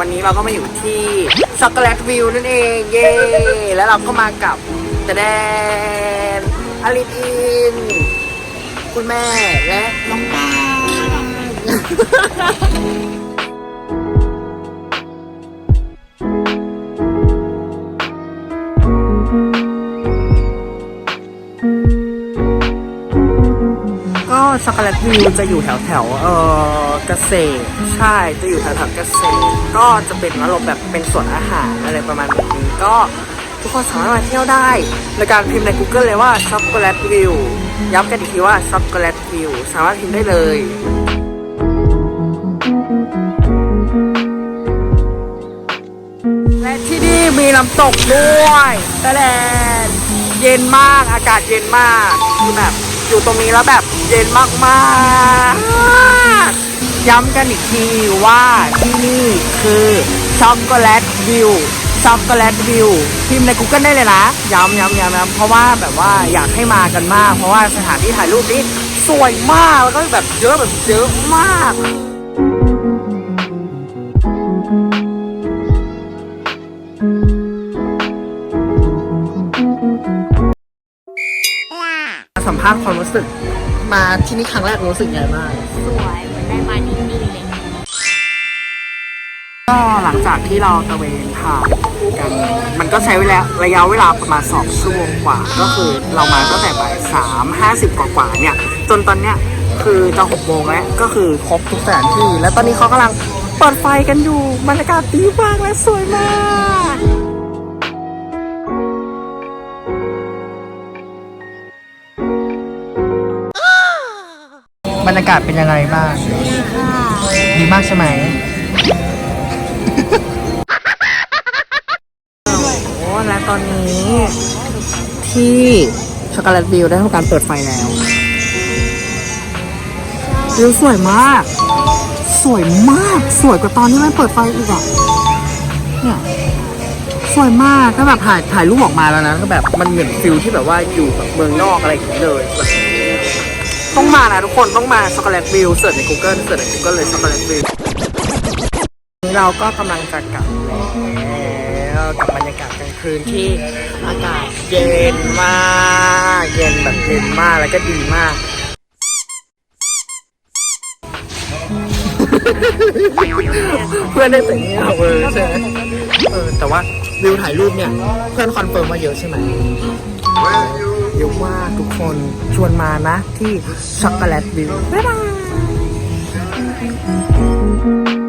วันนี้เราก็มาอยู่ที่ช็อกโกแลตวิวนั่นเองเย้แล้วเราก็มากับแตแดนอลิปิน คุณแม่และน้องดา ช็อกโกแลตวิวจะอยู่แถวแถวเออเกษตร ใช่จะอยู่แถวแถวเกษตร ก็จะเป็นอารมณ์แบบเป็นสวนอาหารอะไรประมาณแบบนี้ก็ทุกคนสามารถมาเที่ยวได้ในการพิมพ์ใน Google เลยว่าช็อกโกแลตวิวย้ำกันอีกทีว่าช็อกโกแลตวิวสามารถพิมพ์ได้เลยและที่นี่มีน้ำตกด้วยแต่แดนเย็นมากอากาศเย็นมากคือแบบ อยู่ตรงนี้แล้วแบบเย็นมากๆ ย้ำกันอีกทีว่าที่นี่คือช็อกโกแลตวิวช็อกโกแลตวิวพิมพ์ใน Google ได้เลยนะ ย้ำย้ำย้ำย้ำเพราะว่าแบบว่าอยากให้มากันมาก เพราะว่าสถานที่ถ่ายรูปนี้สวยมาก แล้วก็แบบเยอะแบบเยอะมาก สัมภาษณ์ความรู้สึก มาที่นี่ครั้งแรกรู้สึกไงบ้างสวยเหมือนได้มาดิสนีย์เลย ก็หลังจากที่เราตระเวนถ่ายกัน มันก็ใช้เวลาระยะเวลาประมาณสองชั่วโมงกว่า ก็คือเรามาตั้งแต่บ่ายสามห้าสิบกว่าๆเนี่ย จนตอนเนี้ยคือจะหกโมงแล้ว ก็คือครบทุกสถานที่ แล้วตอนนี้เขากำลังเปิดไฟกันอยู่บรรยากาศดีมากและสวยมาก บรรยากาศเป็นยังไงบ้าง ดีมากใช่ไหม โอ้และตอนนี้ ที่ช็อกโกแลตวิวได้ทำการเปิดไฟแล้ววิวสวยมาก สวยมาก สวยกว่าตอนที่มันเปิดไฟอีกอะเนี่ยสวยมากก็แบบถ่ายถ่ายรูปออกมาแล้วนะก็แบบมันเหมือนฟิลที่แบบว่าอยู่แบบเมืองนอกอะไรอย่างเงี้ยเลยแบบ ต้องมานะทุกคนต้องมาช็อกโกแลตวิวเสิร์ชใน Google เสิร์ชใน Google เลยช็อกโกแลตวิวเราก็กำลังจะกลับแล้วกับบรรยากาศกลางคืนที่อากาศเย็นมากเย็นแบบเย็นมากแล้วก็ดีมากเพื่อนได้แต่งเงี้ยเออใช่ไหมเออแต่ว่าวิวถ่ายรูปเนี่ยเพื่อนคอนเฟิร์มมาเยอะใช่ไหม นชวนมานะที่ช็อกโกแลตวิว บ๊ายบาย